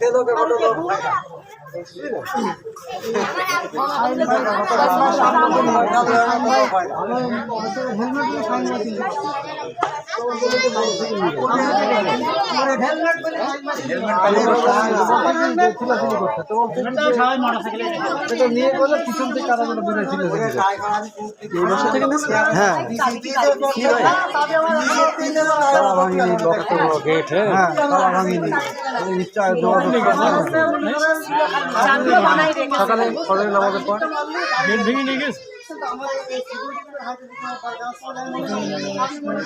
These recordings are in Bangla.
এ লোকে হ্যাঁ। হ্যাঁ। হ্যাঁ। তালা ভাঙিনি। নিশ্চয়। সকালে ফজরের নামাজের পর? গেট ভেঙে নিয়ে গেছে?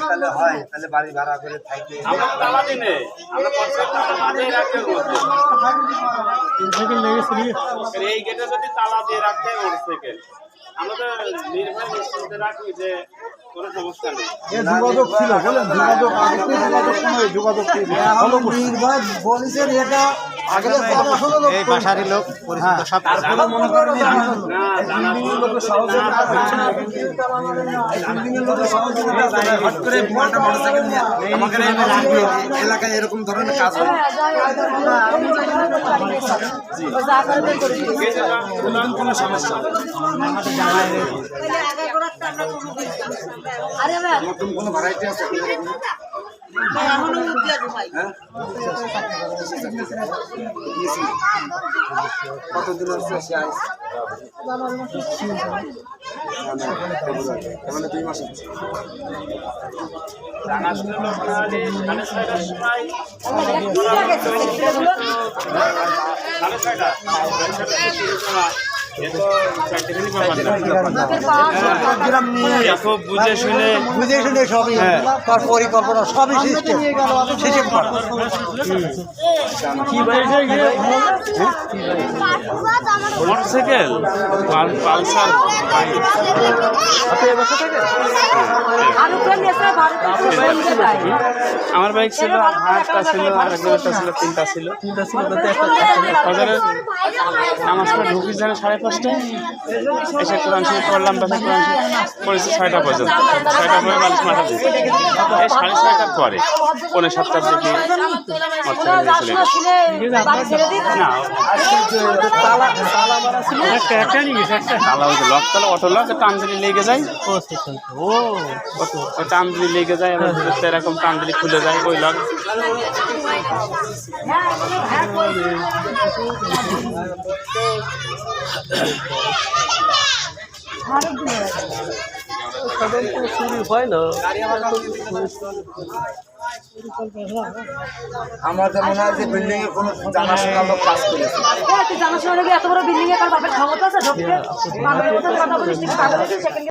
তাহলে হয় তাহলে বাড়ি ভাড়া করে থাকতে আমরা তালা দিনে আমরা পঞ্চায়েত মাঝেই রাখতে বলছি সাইকেল লেগেছে নিয়ে এই গেটে যদি তালা দিয়ে রাখতে মোটরসাইকেল আমরা তো নির্ভয় নিশ্চিন্তে রাখি যে কোনো সমস্যা নেই। এ যোগাযোগ ছিল বলেন যোগাযোগ এটা এই বাসারই লোক পরিচিত সব। তারপরে মনে করেন যে না। জানা লোকের সহযোগিতা হচ্ছে না। বিল্ডিংয়ের লোকের সহযোগিতা আছে না। হট করে বিমানটা মোটরসাইকেল নিয়ে আমাকে এই এলাকায় এরকম ধরনের কাজ হয়? কোনো সমস্যা নতুন কোনো ভ্যারাইটি আছে? কতদিন হচ্ছে সে আইস? মানে দুই মাস সাড়ে ছয়টা বুঝে শুনে বুঝে শুনে সবই তার পরিকল্পনা সবই সিস্টেম করা মোটরসাইকেল? পালসার? বাইক আমার বাইক ছিল হাতটা ছিল আর একজনটা ছিল। তিনটা ছিল। তিনটা ছিল একটা নামাজ পড়ে ঢুকিস জানে সাড়ে পাঁচটায়। এসে কোরআন শরীফ পড়লাম বাসা কোরআন শরীফ পড়েছি ছয়টা পর্যন্ত। ছয়টা পরে বালিশ মাথা দিয়েছি এই সাড়ে ছয়টার পরে পৌনে সাতটার দিকে একটা একটা একটা তালা লক তালা অটো লক টান দিলে লেগে যায়। ও আচ্ছা, আচ্ছা। ওই টান দিলে লেগে যায় আবার এরকম টান খুলে যায় ওই লক চুরি হয় না আমার তো মনে হয় যে বিল্ডিং এ কোনো জানাশোনা লোক কাজ করেছে জানাশোনা এত বড় বিল্ডিং এ কার বাপের ক্ষমতা আছে ঢুকতে বাপের কথা বলিস